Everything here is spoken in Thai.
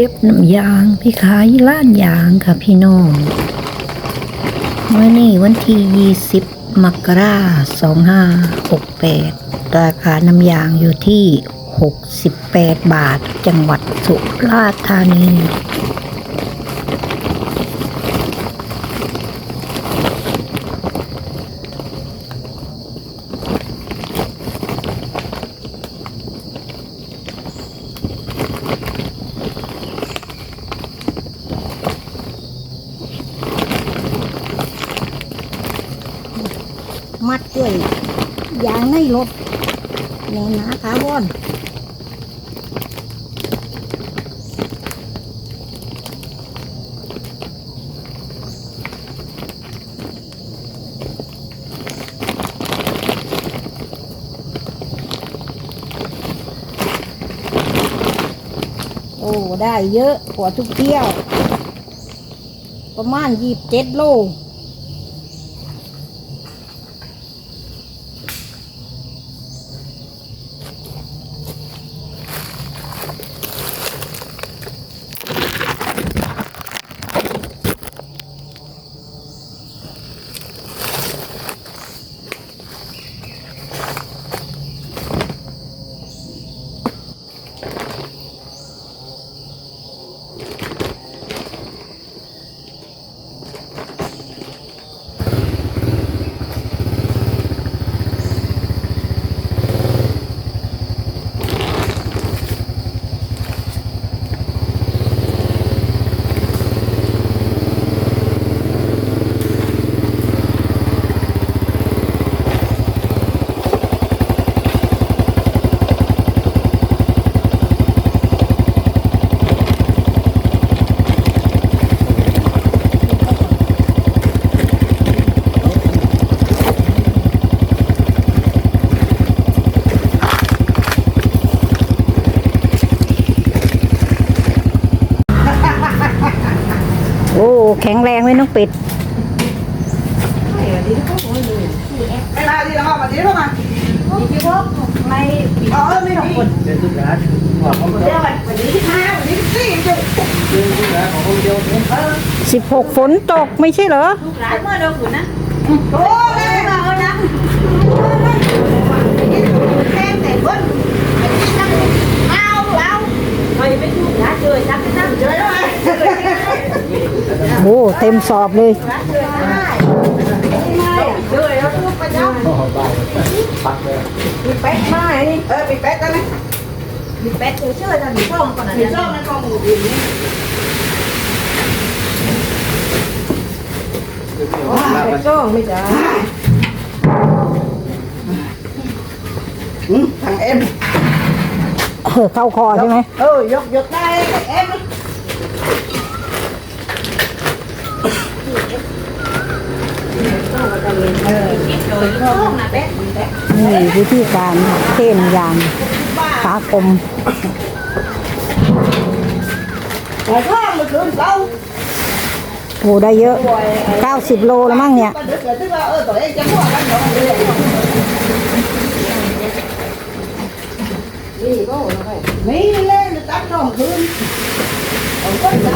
เก็บน้ำยางพี่ขายร้านยางค่ะพี่น้องวันนี้วันที่20มกราคม2568ราคาน้ำยางอยู่ที่ 68 บาท จังหวัดสุราษฎร์ธานี มัดด้วยยางในรถแน่นาคาร์บอนโอ้ได้เยอะกว่าทุกเที่ยว ประมาณยี่สิบเจ็ดโล โอ้ แข็งแรงไว้น้องเป็ดไม่มาดีแล้วมาดีแล้วมาพี่พวกไม่อ๋อไม่มีเดินทุกร้านบอกเดี๋ยววันนี้ที่ห้าวันนี้ที่สี่จุดเดินทุกคนเดียวเนี่ย16ฝนตกไม่ใช่เหรอร้านเมื่อเราฝนนะโอ้ย เราเอานะ แค่แต่คน เอาเอาไปไม่ถูกนะเจอจับจับเจอแล้ว โอ้เต็มสอบเลยมีเปจ้าพ่อบ้านปักเลยมีแป๊ดมาไอ้นี่เออมีแป๊ดได้ไหมมีเป็ดเจอเชื่อจะมีช่องก่อนนะมีช่องในกองหมูดินว้าช่องไม่จ้าอืมทางเอ็ม เออเข้าคอใช่ไหมเออยกยกได้เอ็มช่องนะเป็ดนี่วิธีการเท่นยางขากลมแต่ถ้ามันคืนเขาโอ้ได้เยอะ 90 โลแล้วมั้งเนี่ย ก็เดือดเดือดว่าเออตัวเองจะมั่วกันเหรอเรื่อยนี่ก็นี่เล่นตัดน้องคืนผมก็จะ